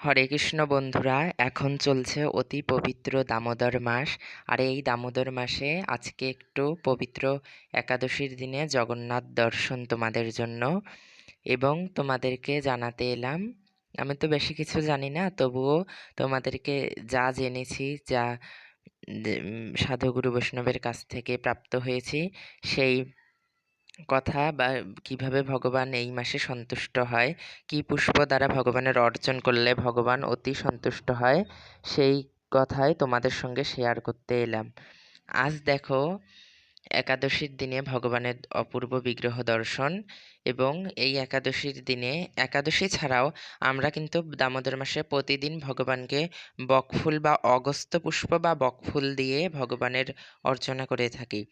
হরে কৃষ্ণ বন্ধুরা, এখন চলছে অতি পবিত্র দামোদর মাস। আর এই দামোদর মাসে আজকে একটু পবিত্র একাদশীর দিনে জগন্নাথ দর্শন তোমাদের জন্য। এবং তোমাদেরকে জানাতে এলাম, আমি তো বেশি কিছু জানি না, তবুও তোমাদেরকে যা জেনেছি, যা সাধুগুরু বৈষ্ণবের কাছ থেকে প্রাপ্ত হয়েছি, সেই কথা বা কীভাবে ভগবান এই মাসে সন্তুষ্ট হয়, কি পুষ্প দ্বারা ভগবানের অর্জন করলে ভগবান অতি সন্তুষ্ট হয়, সেই কথাই তোমাদের সঙ্গে শেয়ার করতে এলাম। আজ দেখো, একাদশীর দিনে ভগবানের অপূর্ব বিগ্রহ দর্শন এবং এই একাদশীর দিনে, একাদশী ছাড়াও আমরা কিন্তু দামোদর মাসে প্রতিদিন ভগবানকে বকফুল বা অগস্ত পুষ্প বা বকফুল দিয়ে ভগবানের অর্চনা করে থাকি।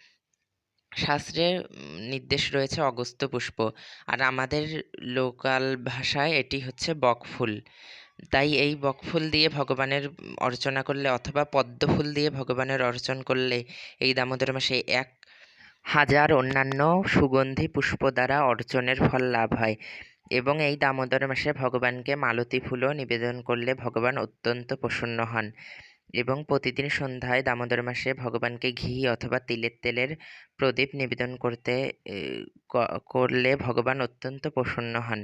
শাস্ত্রে উম, নির্দেশ রয়েছে অগস্ত্য পুষ্প। আর আমাদের লোকাল ভাষায় এটি হচ্ছে বকফুল। তাই এই বকফুল দিয়ে ভগবানের অর্চনা করলে অথবা পদ্ম ফুল দিয়ে ভগবানের অর্চন করলে এই দামোদর মাসে এক হাজার অন্যান্য সুগন্ধি পুষ্প দ্বারা অর্চনের ফল লাভ হয়। এবং এই দামোদর মাসে ভগবানকে মালতী ফুলও নিবেদন করলে ভগবান অত্যন্ত প্রসন্ন হন। এবং প্রতিদিন সন্ধ্যায় দামোদর মাসে ভগবানকে ঘি অথবা তিলের তেলের প্রদীপ নিবেদন করতে করলে ভগবান অত্যন্ত প্রসন্ন হন।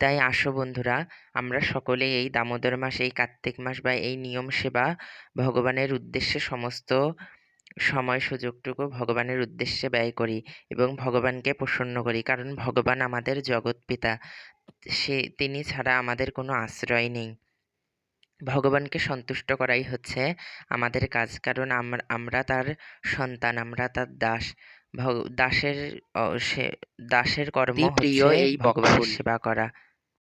তাই আসো বন্ধুরা, আমরা সকলে এই দামোদর মাস, এই কার্তিক মাস বা এই নিয়ম সেবা ভগবানের উদ্দেশ্যে সমস্ত সময় সুযোগটুকু ভগবানের উদ্দেশ্যে ব্যয় করি এবং ভগবানকে প্রসন্ন করি। কারণ ভগবান আমাদের জগৎ পিতা। সে, তিনি ছাড়া আমাদের কোনো আশ্রয় নেই। ভগবানকে সন্তুষ্ট করাই হচ্ছে আমাদের কাজ। কারণ আমরা আমরা তার সন্তান আমরা তার দাস। ভগ- দাসের সে দাসের কর্ম প্রিয় এই ভগবানের সেবা করা।